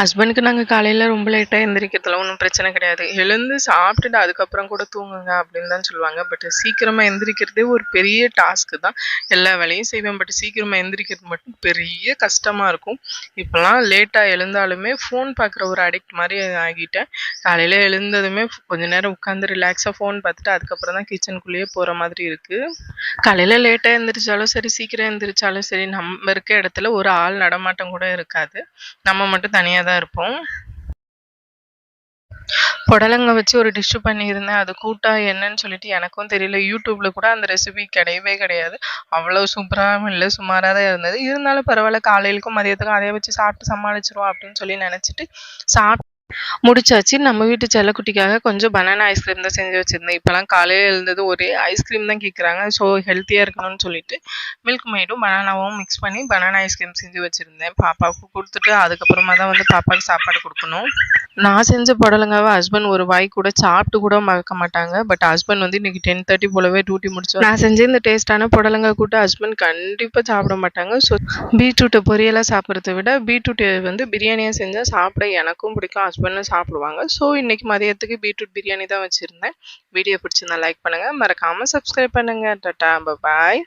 ஹஸ்பண்டுக்கு நாங்கள் காலையில் ரொம்ப லேட்டாக எந்திரிக்கிறதுல ஒன்றும் பிரச்சனை கிடையாது. எழுந்து சாப்பிட்டுட்டு அதுக்கப்புறம் கூட தூங்குங்க அப்படின்னு தான் சொல்லுவாங்க. பட் சீக்கிரமாக எந்திரிக்கிறதே ஒரு பெரிய டாஸ்க்கு தான். எல்லா வேலையும் செய்வேன். பட் சீக்கிரமாக எந்திரிக்கிறது மட்டும் பெரிய கஷ்டமாக இருக்கும். இப்போலாம் லேட்டாக எழுந்தாலுமே ஃபோன் பார்க்குற ஒரு அடிக்ட் மாதிரி ஆகிட்டேன். காலையில் எழுந்ததுமே கொஞ்ச நேரம் உட்காந்து ரிலாக்ஸாக ஃபோன் பார்த்துட்டு அதுக்கப்புறம் தான் கிச்சனுக்குள்ளேயே போகிற மாதிரி இருக்குது காலையில் லேட்டாக எந்திரிச்சாலும் சரி சீக்கிரம் எந்திரிச்சாலும் சரி நம்ம இருக்க இடத்துல ஒரு ஆள் நடமாட்டம் கூட இருக்காது. நம்ம மட்டும் தனியாக தான் இருப்போம். புடலங்க வச்சு ஒரு டிஷ்ஷு பண்ணியிருந்தேன். அது கூட்டா என்னன்னு சொல்லிட்டு எனக்கும் தெரியல. யூடியூப்ல கூட அந்த ரெசிபி கிடையவே கிடையாது. அவ்வளோ சூப்பராகவும் இல்லை சுமாராக தான் இருந்தது. இருந்தாலும் பரவாயில்ல காலையிலுக்கும் மதியத்துக்கும் அதே வச்சு சாப்பிட்டு சமாளிச்சிருவோம் அப்படின்னு சொல்லி நினச்சிட்டு சாப்பிட்டு முடிச்சாச்சு. நம்ம வீட்டு செல்லக்குட்டிக்காக கொஞ்சம் பனானா ஐஸ்கிரீம் தான் செஞ்சு வச்சுருந்தேன். இப்போலாம் காலையில் எழுந்தது ஒரே ஐஸ்கிரீம் தான் கேட்குறாங்க ஸோ ஹெல்த்தியாக இருக்கணும்னு சொல்லிட்டு மில்க் மைடும் பனானாவும் மிக்ஸ் பண்ணி பனானா ஐஸ்கிரீம் செஞ்சு வச்சுருந்தேன். பாப்பாவுக்கு கொடுத்துட்டு அதுக்கப்புறமா தான் வந்து பாப்பாவுக்கு சாப்பாடு கொடுக்கணும். நான் செஞ்ச புடலங்காவை ஹஸ்பண்ட் ஒரு வாய் கூட சாப்பிட்டு கூட மறக்க மாட்டாங்க. பட் ஹஸ்பண்ட் வந்து இன்னைக்கு டென் தேர்ட்டி போலவே டியூட்டி முடிச்சோம் நான் செஞ்ச இந்த டேஸ்டான புடலங்காய் கூட ஹஸ்பண்ட் கண்டிப்பாக சாப்பிட மாட்டாங்க. ஸோ பீட்ரூட்டை பொரியலாக சாப்பிட்றத விட பீட்ரூட்டை வந்து பிரியாணியாக செஞ்சால் சாப்பிட எனக்கும் பிடிக்கும் ஹஸ்பண்ட் ஹஸ்பண்டும் சாப்பிடுவாங்க. ஸோ இன்னைக்கு மதியத்துக்கு பீட்ரூட் பிரியாணி தான் வச்சுருந்தேன். வீடியோ பிடிச்சிருந்தா லைக் பண்ணுங்கள் மறக்காமல் சப்ஸ்கிரைப் பண்ணுங்கள் டட்டா பாய்